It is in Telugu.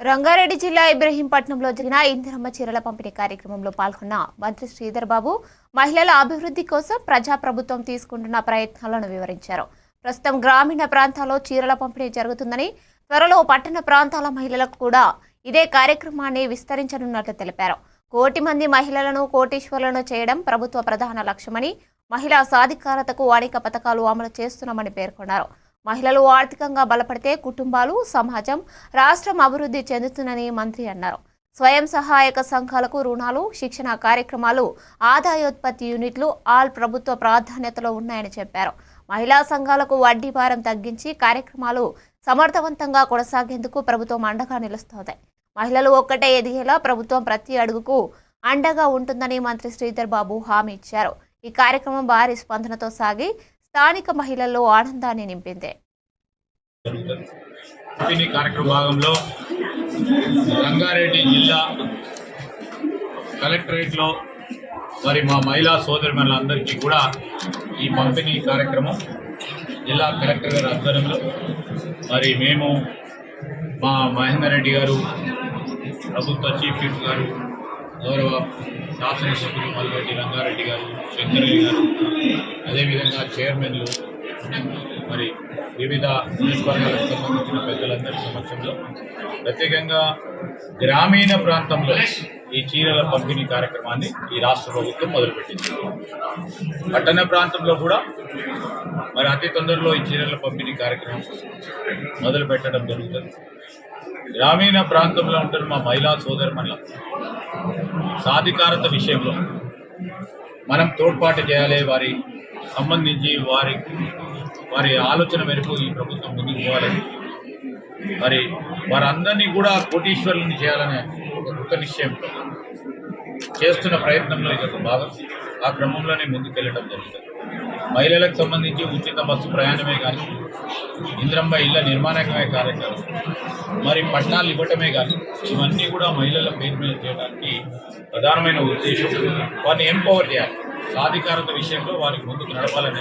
రంగారెడ్డి జిల్లా ఇబ్రహీంపట్నంలో జరిగిన ఇందిరమ్మ చీరల పంపిణీ కార్యక్రమంలో పాల్గొన్న మంత్రి శ్రీధర్ బాబు మహిళల అభివృద్ధి కోసం ప్రజాప్రభుత్వం తీసుకుంటున్న ప్రయత్నాలను వివరించారు. ప్రస్తుతం గ్రామీణ ప్రాంతాల్లో చీరల పంపిణీ జరుగుతుందని త్వరలో పట్టణ ప్రాంతాల మహిళలకు కూడా ఇదే కార్యక్రమాన్ని విస్తరించనున్నట్లు తెలిపారు. కోటి మంది మహిళలను కోటీశ్వరులను చేయడం ప్రభుత్వ ప్రధాన లక్ష్యమని మహిళా సాధికారతకు అనేక పథకాలు అమలు చేస్తున్నామని పేర్కొన్నారు. మహిళలు ఆర్థికంగా బలపడితే కుటుంబాలు సమాజం రాష్ట్రం అభివృద్ధి చెందుతుందని మంత్రి అన్నారు. స్వయం సహాయక సంఘాలకు రుణాలు శిక్షణ కార్యక్రమాలు ఆదాయోత్పత్తి యూనిట్లు ఆల్ ప్రభుత్వ ప్రాధాన్యతలో ఉన్నాయని చెప్పారు. మహిళా సంఘాలకు వడ్డీ భారం తగ్గించి కార్యక్రమాలు సమర్థవంతంగా కొనసాగేందుకు ప్రభుత్వం అండగా నిలుస్తోంది. మహిళలు ఒక్కటే ఎదిగేలా ప్రభుత్వం ప్రతి అడుగుకు అండగా ఉంటుందని మంత్రి శ్రీధర్ బాబు హామీ ఇచ్చారు. ఈ కార్యక్రమం భారీ స్పందనతో సాగి స్థానిక మహిళల్లో ఆనందాన్ని నింపింది. పంపిణీ కార్యక్రమ భాగంలో రంగారెడ్డి జిల్లా కలెక్టరేట్లో మరి మా మహిళా సోదరిమణులందరికీ కూడా ఈ పంపిణీ కార్యక్రమం జిల్లా కలెక్టర్ గారి ఆధ్వర్యంలో మరి మేము మా మహేందర్ రెడ్డి గారు ప్రభుత్వ చీఫ్ గారు గౌరవ శాసనసభ్యులు మల్రెడ్డి రంగారెడ్డి గారు శంకరయ్య గారు అదేవిధంగా చైర్మన్లు మరి వివిధ నియోజకవర్గాలకు సంబంధించిన పెద్దలందరి సమక్షంలో ప్రత్యేకంగా గ్రామీణ ప్రాంతంలో ఈ చీరల పంపిణీ కార్యక్రమాన్ని ఈ రాష్ట్ర ప్రభుత్వం మొదలుపెట్టింది. పట్టణ ప్రాంతంలో కూడా మరి అతి తొందరలో ఈ చీరల పంపిణీ కార్యక్రమం మొదలు పెట్టడం జరుగుతుంది. గ్రామీణ ప్రాంతంలో ఉంటున్న మా మహిళా సోదరుమణుల సాధికారత విషయంలో మనం తోడ్పాటు చేయాలి వారి సంబంధించి వారి వారి ఆలోచన మేరకు ఈ ప్రభుత్వం ముందుకు పోవాలని మరి వారందరినీ కూడా కోటీశ్వరులను చేయాలనే ఒక కృత నిశ్చయంతో చేస్తున్న ప్రయత్నంలో ఇది ఒక భాగం. ఆ క్రమంలోనే ముందుకెళ్ళడం జరుగుతుంది. మహిళలకు సంబంధించి ఉచిత బస్సు ప్రయాణమే కానీ ఇంద్రమ్మ ఇళ్ళ నిర్మాణమే కార్యక్రమం మరి పట్టణాలు ఇవ్వటమే కానీ ఇవన్నీ కూడా మహిళల పేరు మీద చేయడానికి ప్రధానమైన ఉద్దేశం. వారిని ఎంపవర్ చేయాలి. సాధికారత విషయంలో వారికి ముందుకు నడపాలనే